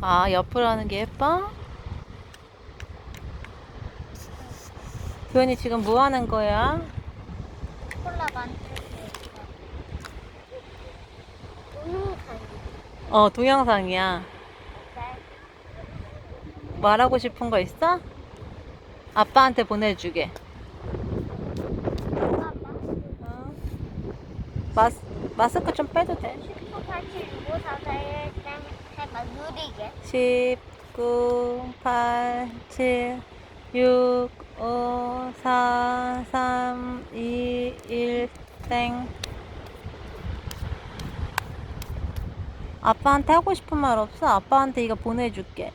아, 옆으로 하는 게 예뻐? 교현이 지금 뭐 하는 거야? 콜라 만들고. 동영상. 어, 동영상이야. 말하고 싶은 거 있어? 아빠한테 보내주게. 어? 마스, 마스크 좀 빼도 돼. 19, 87, 65, 44, 1, 땡. 해봐, 느리게. 10, 9, 8, 7, 6, 5, 4, 3, 2, 1, 땡. 아빠한테 하고 싶은 말 없어? 아빠한테 이거 보내줄게.